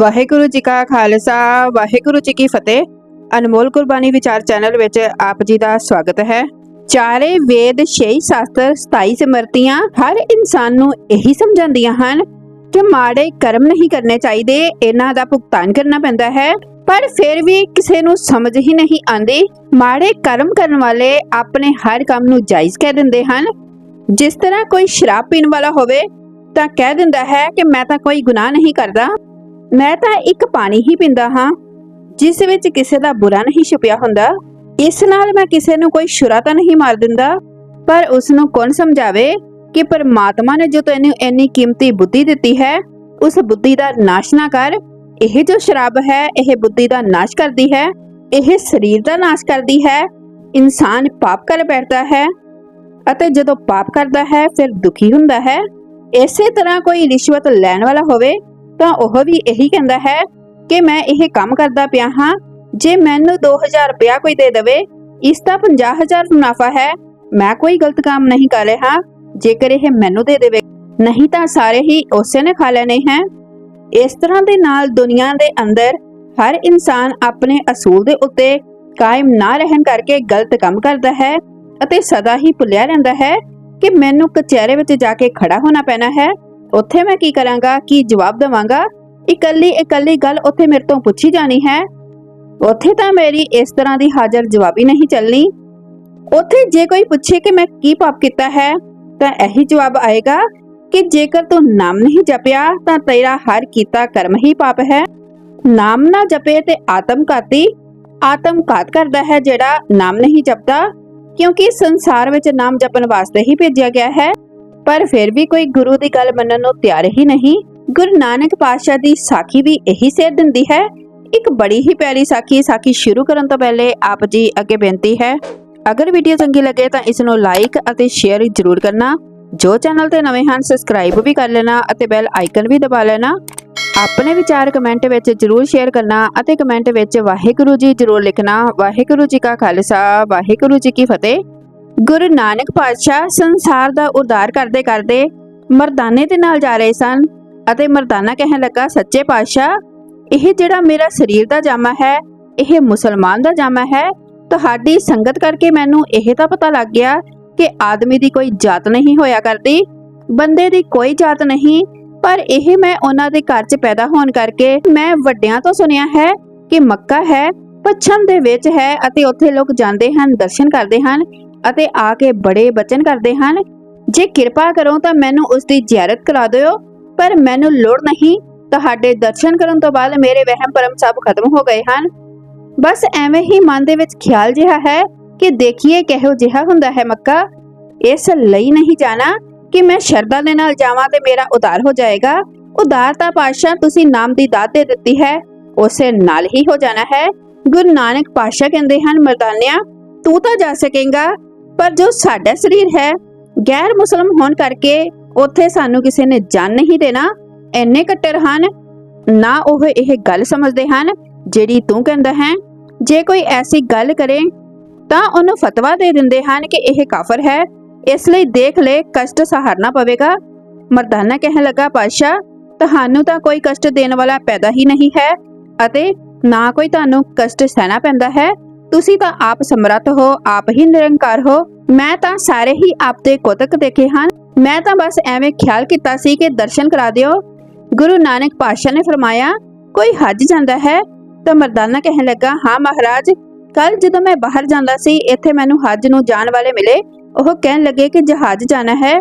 ਵਾਹਿਗੁਰੂ ਜੀ ਕਾ ਖਾਲਸਾ, ਵਾਹਿਗੁਰੂ ਜੀ ਕੀ ਫਤਿਹ। ਅਨਮੋਲ ਕੁਰਬਾਨੀ ਵਿਚਾਰ ਚੈਨਲ ਵਿੱਚ ਆਪ ਜੀ ਦਾ ਸਵਾਗਤ ਹੈ। ਚਾਰੇ ਵੇਦ ਛੇ ਸ਼ਾਸਤਰ 27 ਸਿਮਰਤੀਆਂ ਹਰ ਇਨਸਾਨ ਨੂੰ ਇਹੀ ਸਮਝਾਉਂਦੀਆਂ ਹਨ ਕਿ ਮਾੜੇ ਕਰਮ ਨਹੀਂ ਕਰਨੇ ਚਾਹੀਦੇ, ਇਹਨਾਂ ਦਾ ਭੁਗਤਾਨ ਕਰਨਾ ਪੈਂਦਾ ਹੈ। ਪਰ ਫਿਰ ਵੀ ਕਿਸੇ ਨੂੰ ਸਮਝ ਹੀ ਨਹੀਂ ਆਉਂਦੀ, ਮਾੜੇ ਕਰਮ ਕਰਨ ਵਾਲੇ ਆਪਣੇ ਹਰ ਕੰਮ ਨੂੰ ਜਾਇਜ਼ ਕਹਿ ਦਿੰਦੇ ਹਨ। ਜਿਸ ਤਰ੍ਹਾਂ ਕੋਈ ਸ਼ਰਾਬ ਪੀਣ ਵਾਲਾ ਹੋਵੇ ਤਾਂ ਕਹਿ ਦਿੰਦਾ ਹੈ ਕਿ ਮੈਂ ਤਾਂ ਕੋਈ ਗੁਨਾਹ ਨਹੀਂ ਕਰਦਾ। ਮੈਂ ਤਾਂ ਇੱਕ ਪਾਣੀ ਹੀ ਪੀਂਦਾ ਹਾਂ, ਜਿਸ ਵਿੱਚ ਕਿਸੇ ਦਾ ਬੁਰਾ ਨਹੀਂ ਛੁਪਿਆ ਹੁੰਦਾ। ਇਸ ਨਾਲ ਮੈਂ ਕਿਸੇ ਨੂੰ ਕੋਈ ਸ਼ੁਰਾ ਤਾਂ ਨਹੀਂ ਮਾਰ ਦਿੰਦਾ। ਪਰ ਉਸ ਨੂੰ ਕੌਣ ਸਮਝਾਵੇ ਕਿ ਪਰਮਾਤਮਾ ਨੇ ਜੋ ਤੈਨੂੰ ਇੰਨੀ ਕੀਮਤੀ ਬੁੱਧੀ ਦਿੱਤੀ ਹੈ, ਉਸ ਬੁੱਧੀ ਦਾ ਨਾਸ਼ ਨਾ ਕਰ। ਇਹ ਜੋ ਸ਼ਰਾਬ ਹੈ, ਇਹ ਬੁੱਧੀ ਦਾ ਨਾਸ਼ ਕਰਦੀ ਹੈ। ਇਹ ਸਰੀਰ ਦਾ ਨਾਸ਼ ਕਰਦੀ ਹੈ। ਇਨਸਾਨ ਪਾਪ ਕਰ ਬੈਠਦਾ ਹੈ ਅਤੇ ਜਦੋਂ ਪਾਪ ਕਰਦਾ ਹੈ, ਫਿਰ ਦੁਖੀ ਹੁੰਦਾ ਹੈ। ਇਸੇ ਤਰ੍ਹਾਂ ਕੋਈ ਰਿਸ਼ਵਤ ਲੈਣ ਵਾਲਾ ਹੋਵੇ ਤਾਂ ਉਹ ਵੀ ਇਹੀ ਕਹਿੰਦਾ ਹੈ ਕਿ ਮੈਂ ਇਹ ਕੰਮ ਕਰਦਾ ਪਿਆ ਹਾਂ, ਜੇ ਮੈਨੂੰ 2000 ਰੁਪਇਆ ਕੋਈ ਦੇ ਦੇਵੇ, ਇਸ ਦਾ 50000 ਮੁਨਾਫਾ ਹੈ, ਮੈਂ ਕੋਈ ਗਲਤ ਕੰਮ ਨਹੀਂ ਕਰ ਰਿਹਾ, ਜੇਕਰ ਇਹ ਮੈਨੂੰ ਦੇ ਦੇਵੇ, ਨਹੀਂ ਤਾਂ ਸਾਰੇ ਹੀ ਉਸੇ ਨੇ ਖਾ ਲੈਣੇ ਹੈ। ਇਸ ਤਰ੍ਹਾਂ ਦੇ ਨਾਲ ਦੁਨੀਆ ਦੇ ਅੰਦਰ ਹਰ ਇਨਸਾਨ ਆਪਣੇ ਅਸੂਲ ਦੇ ਉੱਤੇ ਕਾਇਮ ਨਾ ਰਹਿਣ ਕਰਕੇ ਗਲਤ ਕੰਮ ਕਰਦਾ ਹੈ ਅਤੇ ਸਦਾ ਹੀ ਭੁੱਲਿਆ ਰਹਿੰਦਾ ਹੈ ਕਿ ਮੈਨੂੰ ਕਚਹਿਰੇ ਵਿੱਚ ਜਾ ਕੇ ਖੜਾ ਹੋਣਾ ਪੈਣਾ ਹੈ। ਉੱਥੇ ਮੈਂ ਕੀ ਕਰਾਂਗਾ? ਕੀ ਜਵਾਬ ਦੇਵਾਂਗਾ? ਇਕੱਲੀ ਇਕੱਲੀ ਗੱਲ ਉੱਥੇ ਮੇਰੇ ਤੋਂ ਪੁੱਛੀ ਜਾਣੀ ਹੈ। ਉੱਥੇ ਤਾਂ ਮੇਰੀ ਇਸ ਤਰ੍ਹਾਂ ਦੀ ਹਾਜ਼ਰ ਜਵਾਬੀ ਨਹੀਂ ਚੱਲਣੀ। ਉੱਥੇ ਜੇ ਕੋਈ ਪੁੱਛੇ ਕਿ ਮੈਂ ਕੀ ਪਾਪ ਕੀਤਾ ਹੈ, ਤਾਂ ਇਹੀ ਜਵਾਬ ਆਏਗਾ ਕਿ ਜੇਕਰ ਤੂੰ ਨਾਮ ਨਹੀਂ ਜਪਿਆ, ਤਾਂ ਤੇਰਾ ਹਰ ਕੀਤਾ ਕਰਮ ਹੀ ਪਾਪ ਹੈ। ਨਾਮ ਨਾ ਜਪੇ ਤੇ ਆਤਮਘਾਤੀ, ਆਤਮਘਾਤ ਕਰਦਾ ਹੈ ਜਿਹੜਾ ਨਾਮ ਨਹੀਂ ਜਪਦਾ, ਕਿਉਂਕਿ ਸੰਸਾਰ ਵਿੱਚ ਨਾਮ ਜਪਣ ਵਾਸਤੇ ਹੀ ਭੇਜਿਆ ਗਿਆ ਹੈ। ਪਰ ਫਿਰ ਵੀ ਕੋਈ ਗੁਰੂ ਦੀ ਗੱਲ ਮੰਨਣ ਨੂੰ ਤਿਆਰ ਹੀ ਨਹੀਂ। ਗੁਰੂ ਨਾਨਕ ਪਾਤਸ਼ਾਹ ਦੀ ਸਾਖੀ ਵੀ ਇਹੀ ਸੇਧ ਦਿੰਦੀ ਹੈ। ਇੱਕ ਬੜੀ ਹੀ ਪਿਆਰੀ ਸਾਖੀ ਸਾਖੀ ਸ਼ੁਰੂ ਕਰਨ ਤੋਂ ਪਹਿਲੇ ਆਪ ਜੀ ਅੱਗੇ ਬੇਨਤੀ ਹੈ। ਅਗਰ ਵੀਡੀਓ ਚੰਗੀ ਲੱਗੇ ਤਾਂ ਇਸ ਨੂੰ ਲਾਈਕ ਅਤੇ ਸ਼ੇਅਰ ਜ਼ਰੂਰ ਕਰਨਾ। ਜੋ ਚੈਨਲ ਤੇ ਨਵੇਂ ਹਨ ਸਬਸਕ੍ਰਾਈਬ ਵੀ ਕਰ ਲੈਣਾ ਅਤੇ ਬੈਲ ਆਈਕਨ ਵੀ ਦਬਾ ਲੈਣਾ। ਆਪਣੇ ਵਿਚਾਰ ਕਮੈਂਟ ਵਿੱਚ ਜ਼ਰੂਰ ਸ਼ੇਅਰ ਕਰਨਾ ਅਤੇ ਕਮੈਂਟ ਵਿੱਚ ਵਾਹਿਗੁਰੂ ਜੀ ਜ਼ਰੂਰ ਲਿਖਣਾ। ਵਾਹਿਗੁਰੂ ਜੀ ਕਾ ਖਾਲਸਾ, ਵਾਹਿਗੁਰੂ ਜੀ ਕੀ ਫਤਿਹ। ਗੁਰੂ ਨਾਨਕ ਪਾਤਸ਼ਾਹ ਸੰਸਾਰ ਦਾ ਉਦਾਰ ਕਰਦੇ ਕਰਦੇ ਮਰਦਾਨੇ ਦੇ ਨਾਲ ਜਾ ਰਹੇ ਸਨ ਅਤੇ ਮਰਦਾਨਾ ਕਹਿਣ ਲੱਗਾ, ਸੱਚੇ ਪਾਤਸ਼ਾਹ, ਇਹ ਜਿਹੜਾ ਮੇਰਾ ਸਰੀਰ ਦਾ ਜਾਮਾ ਹੈ, ਇਹ ਮੁਸਲਮਾਨ ਦਾ ਜਾਮਾ ਹੈ, ਤੁਹਾਡੀ ਸੰਗਤ ਕਰਕੇ ਮੈਨੂੰ ਇਹ ਤਾਂ ਪਤਾ ਲੱਗ ਗਿਆ ਕਿ ਆਦਮੀ ਦੀ ਕੋਈ ਜਾਤ ਨਹੀਂ ਹੋਇਆ ਕਰਦੀ, ਬੰਦੇ ਦੀ ਕੋਈ ਜਾਤ ਨਹੀਂ, ਪਰ ਇਹ ਮੈਂ ਉਹਨਾਂ ਦੇ ਘਰ 'ਚ ਪੈਦਾ ਹੋਣ ਕਰਕੇ ਮੈਂ ਵੱਡਿਆਂ ਤੋਂ ਸੁਣਿਆ ਹੈ ਕਿ ਮੱਕਾ ਹੈ, ਪੱਛਮ ਦੇ ਵਿੱਚ ਹੈ ਅਤੇ ਉੱਥੇ ਲੋਕ ਜਾਂਦੇ ਹਨ, ਦਰਸ਼ਨ ਕਰਦੇ ਹਨ। ਅਤੇ ਆ ਕੇ ਬੜੇ ਬਚਨ ਕਰਦੇ ਹਨ। ਜੇ ਕਿਰਪਾ ਕਰੋ ਤਾਂ ਮੈਨੂੰ ਉਸ ਦੀ ਜ਼ਿਆਰਤ ਕਰਾ ਦਿਓ, ਪਰ ਮੈਨੂੰ ਲੋੜ ਨਹੀਂ। ਤੁਹਾਡੇ ਦਰਸ਼ਨ ਕਰਨ ਤੋਂ ਬਾਅਦ ਮੇਰੇ ਵਹਿਮ ਭਰਮ ਸਭ ਖਤਮ ਹੋ ਗਏ ਹਨ। ਬਸ ਐਵੇਂ ਹੀ ਮਨ ਦੇ ਵਿੱਚ ਖਿਆਲ ਜਿਹਾ ਹੈ ਕਿ ਦੇਖੀਏ ਕਿਹੋ ਜਿਹਾ ਹੁੰਦਾ ਹੈ ਮੱਕਾ। ਇਸ ਲਈ ਨਹੀਂ ਜਾਣਾ ਕਿ ਮੈਂ ਸ਼ਰਧਾ ਦੇ ਨਾਲ ਜਾਵਾਂ ਤੇ ਮੇਰਾ ਉਦਾਰ ਹੋ ਜਾਏਗਾ। ਉਧਾਰ ਤਾਂ ਪਾਤਸ਼ਾਹ ਤੁਸੀਂ ਨਾਮ ਦੀ ਦਾਤ ਦੇ ਦਿੱਤੀ ਹੈ, ਉਸੇ ਨਾਲ ਹੀ ਹੋ ਜਾਣਾ ਹੈ। ਗੁਰੂ ਨਾਨਕ ਪਾਤਸ਼ਾਹ ਕਹਿੰਦੇ ਹਨ, ਮਰਦਾਨਿਆ, ਤੂੰ ਤਾਂ ਜਾ ਸਕੇਗਾ। ਪਰ ਜੋ ਸਾਡਾ ਸਰੀਰ ਹੈ, ਗੈਰ ਮੁਸਲਮ ਹੋਣ ਕਰਕੇ ਉੱਥੇ ਸਾਨੂੰ ਕਿਸੇ ਨੇ ਜਾਨ ਨਹੀਂ ਦੇਣਾ ਐਨੇ ਕੱਟਰ ਹਨ। ਨਾ ਉਹ ਇਹ ਗੱਲ ਸਮਝਦੇ ਹਨ ਜਿਹੜੀ ਤੂੰ ਕਹਿੰਦਾ ਹੈ। ਜੇ ਕੋਈ ਐਸੀ ਗੱਲ ਕਰੇ, ਤਾਂ ਉਹਨੂੰ ਫਤਵਾ ਦੇ ਦਿੰਦੇ ਹਨ ਕਿ ਇਹ ਕਾਫਰ ਹੈ। ਇਸ ਲਈ ਦੇਖ ਲੈ, ਕਸ਼ਟ ਸਹਾਰਨਾ ਪਵੇਗਾ। ਮਰਦਾਨਾ ਕਹਿਣ ਲੱਗਾ ਪਾਸ਼ਾ ਤੁਹਾਨੂੰ ਤਾਂ ਕੋਈ ਕਸ਼ਟ ਦੇਣ ਵਾਲਾ ਪੈਦਾ ਹੀ ਨਹੀਂ ਹੈ ਅਤੇ ਨਾ ਕੋਈ ਤੁਹਾਨੂੰ ਕਸ਼ਟ ਸਹਿਣਾ ਪੈਂਦਾ ਹੈ। ਤੁਸੀਂ ਤਾਂ ਆਪ ਸਮਰੱਥ ਹੋ, ਆਪ ਹੀ ਨਿਰੰਕਾਰ ਹੋ। ਮੈਂ ਤਾਂ ਸਾਰੇ ਹੀ ਆਪ ਕੋਤਕ ਦੇਖੇ ਹਨ। ਮੈਂ ਤਾਂ ਬਸ ਐਵੇਂ ਖਿਆਲ ਕੀਤਾ ਸੀ ਕਿ ਦਰਸ਼ਨ ਕਰਾ ਦਿਓ। ਗੁਰੂ ਨਾਨਕ ਪਾਤਸ਼ਾਹ ਨੇ ਫਰਮਾਇਆ, ਕੋਈ ਹੱਜ ਜਾਂਦਾ ਹੈ? ਤਾਂ ਮਰਦਾਨਾ ਕਹਿਣ ਲੱਗਾ, ਹਾਂ ਮਹਾਰਾਜ ਕੱਲ ਜਦੋਂ ਮੈਂ ਬਾਹਰ ਜਾਂਦਾ ਸੀ, ਇੱਥੇ ਮੈਨੂੰ ਹੱਜ ਨੂੰ ਜਾਣ ਵਾਲੇ ਮਿਲੇ। ਉਹ ਕਹਿਣ ਲੱਗੇ ਕਿ ਜਹਾਜ਼ ਜਾਣਾ ਹੈ।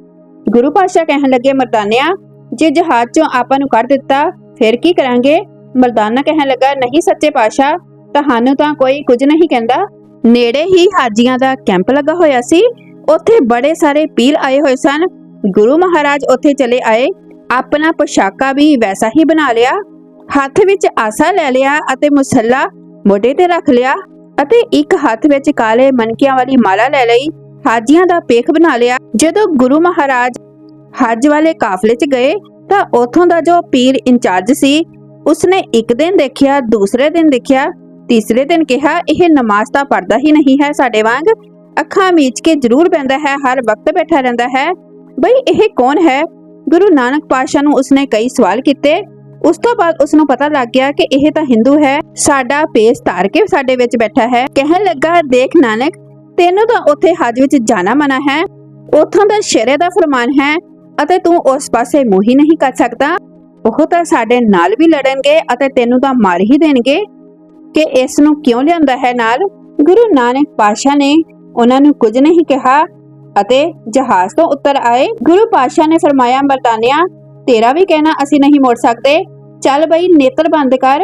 ਗੁਰੂ ਪਾਤਸ਼ਾਹ ਕਹਿਣ ਲੱਗੇ, ਮਰਦਾਨਿਆ, ਜੇ ਜਹਾਜ਼ ਚੋਂ ਆਪਾਂ ਨੂੰ ਕੱਢ ਦਿੱਤਾ, ਫਿਰ ਕੀ ਕਰਾਂਗੇ? ਮਰਦਾਨਾ ਕਹਿਣ ਲੱਗਾ, ਨਹੀਂ ਸੱਚੇ ਪਾਤਸ਼ਾਹ ਤੁਹਾਨੂੰ ਤਾਂ ਕੋਈ ਕੁਝ ਨਹੀਂ ਕਹਿੰਦਾ। ਨੇੜੇ ਹੀ ਹਾਜੀਆਂ ਦਾ ਕੈਂਪ ਲੱਗਾ ਹੋਇਆ ਸੀ। ਉੱਥੇ ਬੜੇ ਸਾਰੇ ਪੀਰ ਆਏ ਹੋਏ ਸਨ। ਗੁਰੂ ਮਹਾਰਾਜ ਉੱਥੇ ਚਲੇ ਆਏ। ਆਪਣਾ ਪੋਸ਼ਾਕਾ ਵੀ ਵੈਸਾ ਹੀ ਬਣਾ ਲਿਆ। ਹੱਥ ਵਿੱਚ ਆਸਾ ਲੈ ਲਿਆ ਅਤੇ ਮੁਸੱਲਾ ਮੋਢੇ ਤੇ ਰੱਖ ਲਿਆ ਅਤੇ ਇੱਕ ਹੱਥ ਵਿੱਚ ਕਾਲੇ ਮਨਕਿਆਂ ਵਾਲੀ ਮਾਲਾ ਲੈ ਲਈ। ਹਾਜੀਆਂ ਦਾ ਪੇਖ ਬਣਾ ਲਿਆ। ਜਦੋਂ ਗੁਰੂ ਮਹਾਰਾਜ ਹੱਜ ਵਾਲੇ ਕਾਫਲੇ 'ਚ ਗਏ ਤਾਂ ਉਥੋਂ ਦਾ ਜੋ ਪੀਰ ਇੰਚਾਰਜ ਸੀ, ਉਸਨੇ ਇੱਕ ਦਿਨ ਦੇਖਿਆ, ਦੂਸਰੇ ਦਿਨ ਦੇਖਿਆ। ਤੀਸਰੇ ਦਿਨ ਕਿਹਾ, ਇਹ ਨਮਾਜ਼ ਤਾਂ ਪੜਦਾ ਹੀ ਨਹੀਂ ਹੈ ਸਾਡੇ ਵਾਂਗ। ਅੱਖਾਂ ਮੀਚ ਕੇ ਜ਼ਰੂਰ ਬੈੰਦਾ ਹੈ, ਹਰ ਵਕਤ ਬੈਠਾ ਰਹਿੰਦਾ ਹੈ। ਬਈ, ਇਹ ਕੌਣ ਹੈ? ਗੁਰੂ ਨਾਨਕ ਪਾਤਸ਼ਾਹ ਨੂੰ ਉਸਨੇ ਕਈ ਸਵਾਲ ਕੀਤੇ। ਉਸ ਤੋਂ ਬਾਅਦ ਉਸ ਨੂੰ ਪਤਾ ਲੱਗ ਗਿਆ ਕਿ ਇਹ ਤਾਂ ਹਿੰਦੂ ਹੈ। ਸਾਡਾ ਪੇਸ ਧਾਰ ਕੇ ਸਾਡੇ ਵਿੱਚ ਬੈਠਾ ਹੈ। ਕਹਿਣ ਲੱਗਾ, ਦੇਖ ਨਾਨਕ, ਤੈਨੂੰ ਤਾਂ ਉੱਥੇ ਹੱਜ ਵਿੱਚ ਜਾਣਾ ਮਨਾ ਹੈ। ਉੱਥੋਂ ਦਾ ਸ਼ਰੇ ਦਾ ਫਰਮਾਨ ਹੈ ਅਤੇ ਤੂੰ ਉਸ ਪਾਸੇ ਮੂੰਹ ਹੀ ਨਹੀਂ ਕਰ ਸਕਦਾ। ਉਹ ਤਾਂ ਸਾਡੇ ਨਾਲ ਵੀ ਲੜਨਗੇ ਅਤੇ ਤੈਨੂੰ ਤਾਂ ਮਾਰ ਹੀ ਦੇਣਗੇ। ਕਿ ਇਸ ਨੂੰ ਕਿਉਂ ਲਿਆਂਦਾ ਹੈ ਨਾਲ? ਗੁਰੂ ਨਾਨਕ ਪਾਸ਼ਾ ਨੇ ਉਹਨਾਂ ਨੂੰ ਕੁਝ ਨਹੀਂ ਕਿਹਾ ਅਤੇ ਜਹਾਜ਼ ਤੋਂ ਉੱਤਰ ਆਏ। ਗੁਰੂ ਪਾਸ਼ਾ ਨੇ ਫਰਮਾਇਆ, ਮਰਦਾਨਿਆ, ਤੇਰਾ ਵੀ ਕਹਿਣਾ ਅਸੀਂ ਨਹੀਂ ਮੋੜ ਸਕਦੇ। ਚੱਲ ਬਈ, ਨੇਤਰ ਬੰਦ ਕਰ।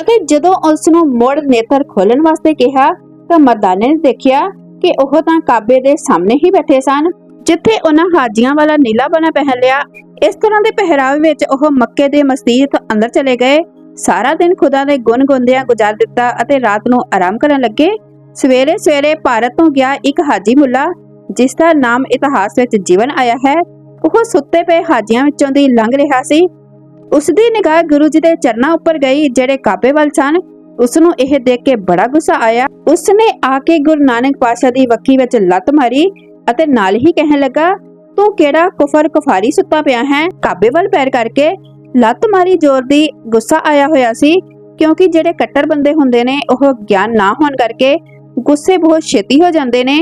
ਅਤੇ ਜਦੋਂ ਉਸ ਨੂੰ ਮੋੜ ਨੇਤਰ ਖੋਲਣ ਵਾਸਤੇ ਕਿਹਾ, ਤਾਂ ਮਰਦਾਨੇ ਨੇ ਦੇਖਿਆ ਕਿ ਉਹ ਤਾਂ ਕਾਬੇ ਦੇ ਸਾਹਮਣੇ ਹੀ ਬੈਠੇ ਸਨ, ਜਿੱਥੇ ਉਹਨਾਂ ਹਾਜੀਆਂ ਵਾਲਾ ਨੀਲਾ ਬਣਾ ਪਹਿਨ ਲਿਆ। ਇਸ ਤਰ੍ਹਾਂ ਦੇ ਪਹਿਰਾਵੇ ਵਿੱਚ ਉਹ ਮੱਕੇ ਦੇ ਮਸਜਿਦ ਅੰਦਰ ਚਲੇ ਗਏ। ਸਾਰਾ ਦਿਨ ਖੁਦਾ ਦੇ ਗੁਣ ਗੁੰਦਿਆਂ ਗੁਜ਼ਾਰ ਦਿੱਤਾ ਅਤੇ ਰਾਤ ਨੂੰ ਆਰਾਮ ਕਰਨ ਲੱਗੇ। ਸਵੇਰੇ ਸਵੇਰੇ ਭਾਰਤ ਤੋਂ ਗਿਆ ਇੱਕ ਹਾਜੀ ਮੁੱਲਾ, ਜਿਸ ਦਾ ਨਾਮ ਇਤਿਹਾਸ ਵਿੱਚ ਜੀਵਨ ਆਇਆ ਹੈ। ਉਹ ਸੁੱਤੇ ਪਏ ਹਾਜੀਆਂ ਵਿੱਚੋਂ ਦੀ ਲੰਘ ਰਿਹਾ ਸੀ। ਉਸ ਦੀ ਨਿਗਾਹ ਗੁਰੂ ਜੀ ਦੇ ਚਰਨਾਂ ਉੱਪਰ ਗਈ, ਜਿਹੜੇ ਕਾਬੇ ਵੱਲ ਸਨ। ਉਸ ਨੂੰ ਇਹ ਦੇਖ ਕੇ ਬੜਾ ਗੁੱਸਾ ਆਇਆ। ਉਸ ਨੇ ਆ ਕੇ ਗੁਰੂ ਨਾਨਕ ਪਾਸ਼ਾ ਦੀ ਵੱਖੀ ਵਿੱਚ ਲੱਤ ਮਾਰੀ ਅਤੇ ਨਾਲ ਹੀ ਕਹਿਣ ਲੱਗਾ, ਤੂੰ ਕਿਹੜਾ ਕੁਫਰ ਕੁਫਾਰੀ ਸੁੱਤਾ ਪਿਆ ਹੈ? ਕਾਬੇ ਵੱਲ ਪੈਰ ਕਰਕੇ ਲੱਤ ਮਾਰੀ ਜ਼ੋਰ ਦੀ ਗੁੱਸਾ ਆਇਆ ਹੋਇਆ ਸੀ, ਕਿਉਂਕਿ ਜਿਹੜੇ ਕੱਟਰ ਬੰਦੇ ਹੁੰਦੇ ਨੇ, ਉਹ ਗਿਆਨ ਨਾ ਹੋਣ ਕਰਕੇ ਗੁੱਸੇ ਬਹੁਤ ਛੇਤੀ ਹੋ ਜਾਂਦੇ ਨੇ।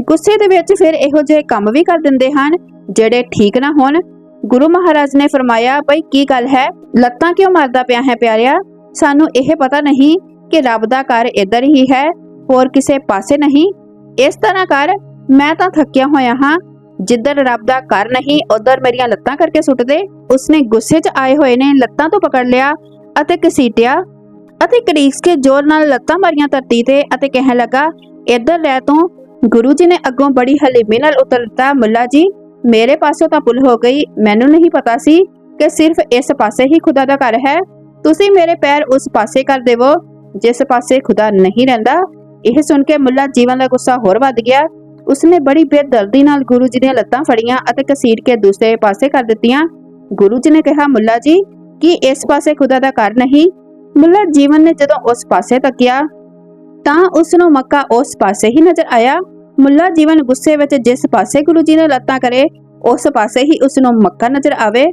ਗੁੱਸੇ ਦੇ ਵਿੱਚ ਫਿਰ ਇਹੋ ਜਿਹੇ ਕੰਮ ਵੀ ਕਰ ਦਿੰਦੇ ਹਨ, ਜਿਹੜੇ ਠੀਕ ਨਾ ਹੋਣ। ਗੁਰੂ ਮਹਾਰਾਜ ਨੇ ਫਰਮਾਇਆ, ਬਈ ਕੀ ਗੱਲ ਹੈ? ਲੱਤਾਂ ਕਿਉਂ ਮਾਰਦਾ ਪਿਆ ਹੈ ਪਿਆਰਿਆ? ਸਾਨੂੰ ਇਹ ਪਤਾ ਨਹੀਂ ਕਿ ਰੱਬ ਦਾ ਘਰ ਇੱਧਰ ਹੀ ਹੈ, ਹੋਰ ਕਿਸੇ ਪਾਸੇ ਨਹੀਂ। ਇਸ ਤਰ੍ਹਾਂ ਕਰ, ਮੈਂ ਤਾਂ ਥੱਕਿਆ ਹੋਇਆ ਹਾਂ ਜਿੱਧਰ ਰੱਬ ਦਾ ਘਰ ਨਹੀਂ, ਉਧਰ ਮੇਰੀਆਂ ਲੱਤਾਂ ਕਰਕੇ ਸੁੱਟ ਦੇ ਉਸਨੇ ਗੁੱਸੇ 'ਚ ਆਏ ਹੋਏ ਨੇ, ਲੱਤਾਂ ਤੋਂ ਪਕੜ ਲਿਆ ਅਤੇ ਘਸੀਟਿਆ ਅਤੇ ਕੜੀਸ ਕੇ ਜ਼ੋਰ ਨਾਲ ਲੱਤਾਂ ਮਾਰੀਆਂ ਧਰਤੀ ਤੇ ਅਤੇ ਕਹਿਣ ਲੱਗਾ, ਇੱਧਰ ਲੈ ਤੂੰ। ਗੁਰੂ ਜੀ ਨੇ ਅੱਗੋਂ ਬੜੀ ਹਲੀਮੀ ਨਾਲ ਉੱਤਰ ਦਿੱਤਾ, ਮੁੱਲਾ ਜੀ, ਮੇਰੇ ਪਾਸੋਂ ਤਾਂ ਭੁੱਲ ਹੋ ਗਈ। ਮੈਨੂੰ ਨਹੀਂ ਪਤਾ ਸੀ ਕਿ ਸਿਰਫ ਇਸ ਪਾਸੇ ਹੀ ਖੁਦਾ ਦਾ ਘਰ ਹੈ। ਤੁਸੀਂ ਮੇਰੇ ਪੈਰ ਉਸ ਪਾਸੇ ਕਰ ਦੇਵੋ, ਜਿਸ ਪਾਸੇ ਖੁਦਾ ਨਹੀਂ ਰਹਿੰਦਾ। ਇਹ ਸੁਣ ਕੇ ਮੁੱਲਾ ਜੀਵਨ ਦਾ ਗੁੱਸਾ ਹੋਰ ਵੱਧ ਗਿਆ। ਉਸਨੇ ਬੜੀ ਬੇਦਰਦੀ ਨਾਲ ਗੁਰੂ ਜੀ ਦੀਆਂ ਲੱਤਾਂ ਫੜੀਆਂ ਅਤੇ ਕਸੀੜ ਕੇ ਦੂਸਰੇ ਪਾਸੇ ਕਰ ਦਿੱਤੀਆਂ। ਗੁਰੂ ਜੀ ਨੇ ਕਿਹਾ, ਮੁੱਲਾ ਜੀ, ਕੀ ਇਸ ਪਾਸੇ ਖੁਦਾ ਦਾ ਘਰ ਨਹੀਂ? ਮੁੱਲਾ ਜੀਵਨ ਨੇ ਜਦੋਂ ਉਸ ਪਾਸੇ ਤੱਕਿਆ, ਤਾਂ ਉਸ ਨੂੰ ਮੱਕਾ ਉਸ ਪਾਸੇ ਹੀ ਨਜ਼ਰ ਆਇਆ। ਮੁੱਲਾ ਜੀਵਨ ਗੁੱਸੇ ਵਿੱਚ ਜਿਸ ਪਾਸੇ ਗੁਰੂ ਜੀ ਨੇ ਲੱਤਾਂ ਕਰੇ, ਉਸ ਪਾਸੇ ਹੀ ਉਸ ਨੂੰ ਮੱਕਾ ਨਜ਼ਰ ਆਵੇ।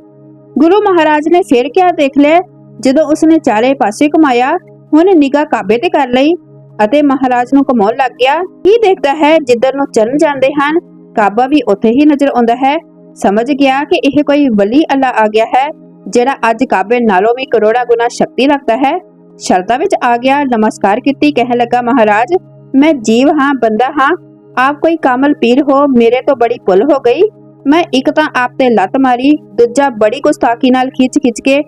ਗੁਰੂ ਮਹਾਰਾਜ ਨੇ ਫੇਰ ਕਿਆ ਦੇਖ ਲਿਆ? ਜਦੋਂ ਉਸਨੇ ਚਾਰੇ ਪਾਸੇ ਘੁਮਾਇਆ ਹੁਣ ਨਿਗਾਹ ਕਾਬੇ ਤੇ ਕਰ ਲਈ। ਅਤੇ ਮਹਾਰਾਜ ਨੂੰ ਕਮਾਉਣ ਲੱਗ ਗਿਆ। ਕੀ ਦੇਖਦਾ ਹੈ ਜਿੱਧਰ ਨੂੰ ਚਰਨ ਜਾਂਦੇ ਹਨ, ਕਾਬਾ ਵੀ ਉੱਥੇ ਹੀ ਨਜ਼ਰ ਆਉਂਦਾ ਹੈ। ਸਮਝ ਗਿਆ ਕਿ ਇਹ ਕੋਈ ਵਲੀ ਅੱਲਾ ਆ ਗਿਆ ਹੈ, ਜਿਹੜਾ ਅੱਜ ਕਾਬੇ ਨਾਲੋਂ ਵੀ ਕਰੋੜਾ ਗੁਣਾ ਸ਼ਕਤੀ ਰੱਖਦਾ ਹੈ। ਸ਼ਰਤਾਂ ਵਿੱਚ ਆ ਗਿਆ, ਨਮਸਕਾਰ ਕੀਤੀ, ਕਹਿਣ ਲੱਗਾ, ਮਹਾਰਾਜ, ਮੈਂ ਜੀਵ ਹਾਂ, ਬੰਦਾ ਹਾਂ। ਆਪ ਕੋਈ ਕਾਮਲ ਪੀਰ ਹੋ, ਮੇਰੇ ਤੋਂ ਬੜੀ ਭੁੱਲ ਹੋ ਗਈ। ਮੈਂ ਇੱਕ ਤਾਂ ਆਪ ਤੇ ਲੱਤ ਮਾਰੀ, ਦੂਜਾ ਬੜੀ ਗੁਸਤਾਖੀ ਨਾਲ ਖਿੱਚ ਖਿੱਚ ਕੇ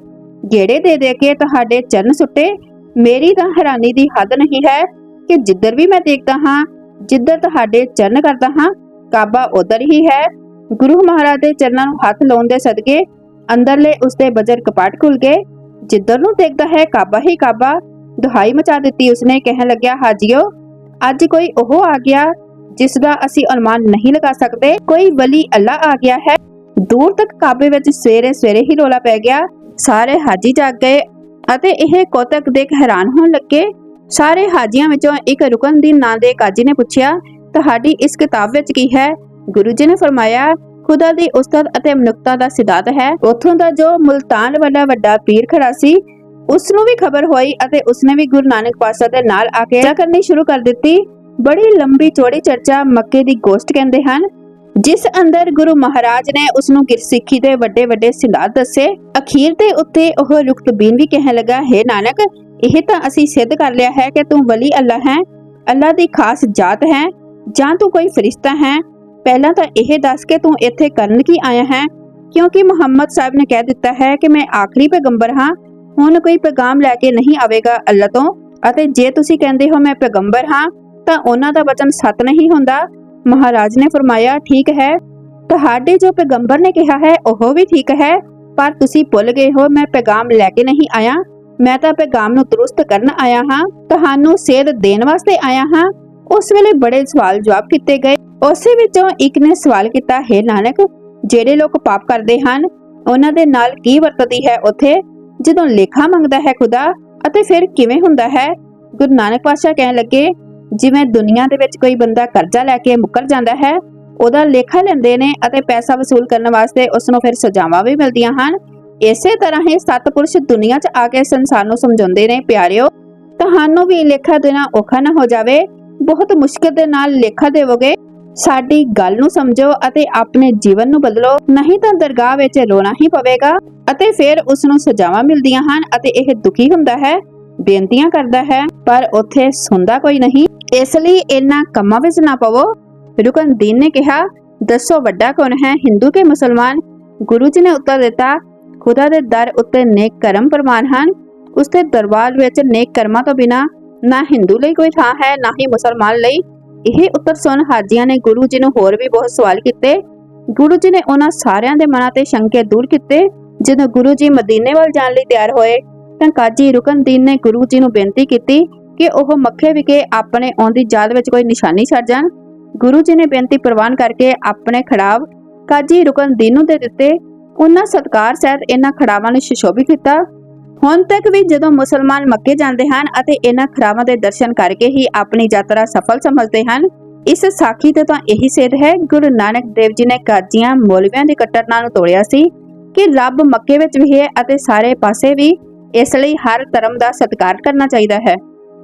ਗੇੜੇ ਦੇ ਦੇ ਕੇ ਤੁਹਾਡੇ ਚਰਨ ਸੁੱਟੇ। ਮੇਰੀ ਤਾਂ ਹੈਰਾਨੀ ਦੀ ਹੱਦ ਨਹੀਂ ਹੈ ਕਿ ਜਿੱਧਰ ਵੀ ਮੈਂ ਦੇਖਦਾ ਹਾਂ, ਜਿੱਧਰ ਤੁਹਾਡੇ ਚਰਨ ਕਰਦਾ ਹਾਂ, ਕਾਬਾ ਉਧਰ ਹੀ ਹੈ। ਗੁਰੂ ਮਹਾਰਾਜ ਦੇ ਚਰਨਾਂ ਨੂੰ ਹੱਥ ਲਾਉਣ ਦੇ ਸਦਕੇ ਅੰਦਰਲੇ ਉਸਦੇ ਬਜਰ ਕਪਾਟ ਖੁੱਲ ਗਏ। ਜਿੱਧਰ ਨੂੰ ਦੇਖਦਾ ਹੈ ਕਾਬਾ ਹੀ ਕਾਬਾ, ਦੁਹਾਈ ਮਚਾ ਦਿੱਤੀ ਉਸਨੇ, ਕਹਿਣ ਲੱਗਿਆ ਹਾਜੀਓ ਅੱਜ ਕੋਈ ਉਹ ਆ ਗਿਆ ਜਿਸ ਦਾ ਅਸੀਂ ਅਨੁਮਾਨ ਨਹੀਂ ਲਗਾ ਸਕਦੇ। ਕੋਈ ਵਲੀ ਅੱਲਾ ਆ ਗਿਆ ਹੈ। ਦੂਰ ਤੱਕ ਕਾਬੇ ਵਿੱਚ ਸਵੇਰੇ ਸਵੇਰੇ ਹੀ ਰੋਲਾ ਪੈ ਗਿਆ। ਸਾਰੇ ਹਾਜੀ ਜਾਗ ਗਏ। ਅਤੇ ਇਹ ਕੋਤਕ ਦੇਖ ਹੈਰਾਨ ਹੋਣ ਲੱਗੇ। ਸਾਰੇ ਹਾਜੀਆਂ ਵਿੱਚੋਂ ਇੱਕ ਰੁਕਨਦੀਨ ਨਾਂ ਦੇ ਕਾਜੀ ਨੇ ਪੁੱਛਿਆ, ਤੁਹਾਡੀ ਇਸ ਕਿਤਾਬ ਵਿੱਚ ਕੀ ਹੈ? ਗੁਰੂ ਜੀ ਨੇ ਫਰਮਾਇਆ, ਖੁਦਾ ਦੀ ਉਸਤਤ ਅਤੇ ਮਨੁੱਖਤਾ ਦਾ ਸਿਧਾਂਤ ਹੈ। ਉੱਥੋਂ ਦਾ ਜੋ ਮੁਲਤਾਨ ਵਾਲਾ ਵੱਡਾ ਪੀਰ ਖੜਾ ਸੀ ਉਸ ਨੂੰ ਵੀ ਖਬਰ ਹੋਈ ਅਤੇ ਉਸਨੇ ਵੀ ਗੁਰੂ ਨਾਨਕ ਪਾਤਸ਼ਾਹ ਦੇ ਨਾਲ ਆ ਕੇ ਕਰਨੀ ਸ਼ੁਰੂ ਕਰ ਦਿੱਤੀ। ਬੜੀ ਲੰਬੀ ਚੌੜੀ ਚਰਚਾ ਮੱਕੇ ਦੀ ਗੋਸ਼ਟ ਕਹਿੰਦੇ ਹਨ। ਜਿਸ ਅੰਦਰ ਗੁਰੂ ਮਹਾਰਾਜ ਨੇ ਉਸ ਨੂੰ ਗੁਰਸਿੱਖੀ ਦੇ ਵੱਡੇ ਵੱਡੇ ਸਿਧਾਂਤ ਦੱਸੇ, ਅਖੀਰ ਤੇ ਉੱਤੇ ਉਹ ਰੁਕਤਬੀਨ ਵੀ ਕਹਿਣ ਲੱਗਾ, ਹੈ ਨਾਨਕ, ਇਹ ਤਾਂ ਅਸੀਂ ਸਿੱਧ ਕਰ ਲਿਆ ਹੈ ਕਿ ਤੂੰ ਵਲੀ ਅੱਲਾ ਹੈ, ਅੱਲਾ ਦੀ ਖਾਸ ਜਾਤ ਹੈ, ਜਾਂ ਤੂੰ ਕੋਈ ਫਰਿਸ਼ਤਾ ਹੈ? ਪਹਿਲਾਂ ਤਾਂ ਇਹ ਦੱਸ ਕੇ ਤੂੰ ਇੱਥੇ ਕਰਨ ਕੀ ਆਇਆ ਹੈ? ਕਿਉਂਕਿ ਮੁਹੰਮਦ ਸਾਹਿਬ ਨੇ ਕਹਿ ਦਿੱਤਾ ਹੈ ਕਿ ਮੈਂ ਆਖਰੀ ਪੈਗੰਬਰ ਹਾਂ, ਹੁਣ ਕੋਈ ਪੈਗਾਮ ਲੈ ਕੇ ਨਹੀਂ ਆਵੇਗਾ ਅੱਲਾ ਤੋਂ, ਅਤੇ ਜੇ ਤੁਸੀਂ ਕਹਿੰਦੇ ਹੋ ਮੈਂ ਪੈਗੰਬਰ ਹਾਂ, ਤਾਂ ਉਹਨਾਂ ਦਾ ਵਚਨ ਸੱਤ ਨਹੀਂ ਹੁੰਦਾ। ਮਹਾਰਾਜ ਨੇ ਫਰਮਾਇਆ, ਠੀਕ ਹੈ। ਤੁਹਾਡੇ ਜੋ ਪੈਗੰਬਰ ਨੇ ਕਿਹਾ ਹੈ, ਉਹ ਵੀ ਠੀਕ ਹੈ। ਪਰ ਤੁਸੀਂ ਭੁੱਲ ਗਏ ਹੋ, ਮੈਂ ਪੈਗਾਮ ਲੈ ਕੇ ਨਹੀਂ ਆਇਆ। ਮੈਂ ਤਾਂ ਪੈਗਾਮ ਨੂੰ ਦਰੁਸਤ ਕਰਨ ਆਇਆ ਹਾਂ। ਤੁਹਾਨੂੰ ਸੇਧ ਦੇਣ ਵਾਸਤੇ ਆਇਆ ਹਾਂ। ਉਸ ਵੇਲੇ ਬੜੇ ਸਵਾਲ ਜਵਾਬ ਕੀਤੇ ਗਏ। ਉਸੇ ਵਿੱਚੋਂ ਇੱਕ ਨੇ ਸਵਾਲ ਕੀਤਾ, ਹੈ ਨਾਨਕ, ਜਿਹੜੇ ਲੋਕ ਪਾਪ ਕਰਦੇ ਹਨ, ਉਹਨਾਂ ਦੇ ਨਾਲ ਕੀ ਵਰਤਦੀ ਹੈ ਉੱਥੇ? ਜਦੋਂ ਲੇਖਾ ਮੰਗਦਾ ਹੈ ਖੁਦਾ, ਅਤੇ ਫਿਰ ਕਿਵੇਂ ਹੁੰਦਾ ਹੈ? ਗੁਰੂ ਨਾਨਕ ਪਾਤਸ਼ਾਹ ਕਹਿਣ ਲੱਗੇ ਜਿਵੇਂ ਦੁਨੀਆ ਦੇ ਵਿੱਚ ਕੋਈ ਬੰਦਾ ਕਰਜ਼ਾ ਲੈ ਕੇ ਮੁੱਕਰ ਜਾਂਦਾ ਹੈ, ਉਹਦਾ ਲੇਖਾ ਲੈਂਦੇ ਨੇ ਅਤੇ ਪੈਸਾ ਵਸੂਲ ਕਰਨ ਵਾਸਤੇ ਉਸ ਨੂੰ ਫਿਰ ਸਜ਼ਾਵਾਂ ਵੀ ਮਿਲਦੀਆਂ ਹਨ। ਇਸੇ ਤਰ੍ਹਾਂ ਹੀ ਸਤਪੁਰਸ਼ ਦੁਨੀਆ 'ਚ ਆ ਕੇ ਸੰਸਾਰ ਨੂੰ ਸਮਝਾਉਂਦੇ ਨੇ, ਪਿਆਰਿਓ, ਤੁਹਾਨੂੰ ਵੀ ਲੇਖਾ ਦੇਣਾ ਔਖਾ ਨਾ ਹੋ ਜਾਵੇ। ਬਹੁਤ ਮੁਸ਼ਕਲ ਦੇ ਨਾਲ ਲੇਖਾ ਦੇਵੋਗੇ। ਸਾਡੀ ਗੱਲ ਨੂੰ ਸਮਝੋ ਅਤੇ ਆਪਣੇ ਜੀਵਨ ਨੂੰ ਬਦਲੋ। ਨਹੀਂ ਤਾਂ ਦਰਗਾਹ ਵਿੱਚ ਰੋਣਾ ਹੀ ਪਵੇਗਾ ਅਤੇ ਫਿਰ ਉਸ ਨੂੰ ਸਜ਼ਾਵਾਂ ਮਿਲਦੀਆਂ ਹਨ ਅਤੇ ਇਹ ਦੁਖੀ ਹੁੰਦਾ ਹੈ, ਬੇਨਤੀਆਂ ਕਰਦਾ ਹੈ। ਪਰ ਉੱਥੇ ਸੁਣਦਾ ਕੋਈ ਨਹੀਂ। ਇਸ ਲਈ ਇਹਨਾਂ ਕੰਮਾਂ ਵਿੱਚ ਨਾ ਪਵੋ। ਰੁਕਨਦੀਨ ਨੇ ਕਿਹਾ, ਦੱਸੋ ਵੱਡਾ ਕੌਣ ਹੈ, ਹਿੰਦੂ ਕੇ ਮੁਸਲਮਾਨ? ਗੁਰੂ ਜੀ ਨੇ ਉੱਤਰ ਦਿੱਤਾ, ਖੁਦਾ ਦੇ ਦਰ ਉੱਤੇ ਨੇਕ ਕਰਮ ਪ੍ਰਮਾਨ ਹਨ। ਉਸ ਦੇ ਦਰਬਾਰ ਵਿੱਚ ਨੇਕ ਕਰਮਾਂ ਤੋਂ ਬਿਨਾ ਨਾ ਹਿੰਦੂ ਲਈ ਕੋਈ ਥਾਂ ਹੈ, ਨਾ ਹੀ ਮੁਸਲਮਾਨ ਲਈ। ਇਹ ਉੱਤਰ ਸੁਣ ਹਾਜੀਆਂ ਨੇ ਗੁਰੂ ਜੀ ਨੂੰ ਹੋਰ ਵੀ ਬਹੁਤ ਸਵਾਲ ਕੀਤੇ। ਗੁਰੂ ਜੀ ਨੇ ਉਹਨਾਂ ਸਾਰਿਆਂ ਦੇ ਮਨਾਂ ਤੇ ਸ਼ੰਕੇ ਦੂਰ ਕੀਤੇ। ਜਦੋਂ ਗੁਰੂ ਜੀ ਮਦੀਨੇ ਵੱਲ ਜਾਣ ਲਈ ਤਿਆਰ ਹੋਏ, ਤਾਂ ਕਾਜੀ ਰੁਕਨਦੀਨ ਨੇ ਗੁਰੂ ਜੀ ਨੂੰ ਬੇਨਤੀ ਕੀਤੀ ਕਿ ਉਹ ਮੱਖੇ ਵਿਖੇ ਆਪਣੇ ਆਉਂਦੀ ਯਾਦ ਵਿੱਚ ਕੋਈ ਨਿਸ਼ਾਨੀ ਛੱਡ ਜਾਣ। ਗੁਰੂ ਜੀ ਨੇ ਬੇਨਤੀ ਪ੍ਰਵਾਨ ਕਰਕੇ ਆਪਣੇ ਖੜਾਵ ਕਾਜੀ ਰੁਕਨਦੀਨ ਨੂੰ ਦੇ ਦਿੱਤੇ। ਉਹਨਾਂ ਸਤਕਾਰ ਸਹਿਤ ਇਹਨਾਂ ਖੜਾਵਾਂ ਨੂੰ ਸੁਸ਼ੋਭਿਤ ਕੀਤਾ। ਹੁਣ ਤੱਕ ਵੀ ਜਦੋਂ ਮੁਸਲਮਾਨ ਮੱਕੇ ਜਾਂਦੇ ਹਨ ਅਤੇ ਇਹਨਾਂ ਖੜਾਵਾਂ ਦੇ ਦਰਸ਼ਨ ਕਰਕੇ ਹੀ ਆਪਣੀ ਯਾਤਰਾ ਸਫਲ ਸਮਝਦੇ ਹਨ, ਇਸ ਸਾਖੀ ਤੇ ਤਾਂ ਇਹੀ ਸਿੱਧ ਹੈ, ਗੁਰੂ ਨਾਨਕ ਦੇਵ ਜੀ ਨੇ ਕਾਜੀਆਂ ਮੌਲਵੀਆਂ ਦੀ ਕੱਟੜਤਾ ਨੂੰ ਤੋੜਿਆ ਸੀ ਕਿ ਰੱਬ ਮੱਕੇ ਵਿੱਚ ਵੀ ਹੈ ਅਤੇ ਸਾਰੇ ਪਾਸੇ ਵੀ ਇਸ ਲਈ ਹਰ ਧਰਮ ਦਾ ਸਤਿਕਾਰ ਕਰਨਾ ਚਾਹੀਦਾ ਹੈ।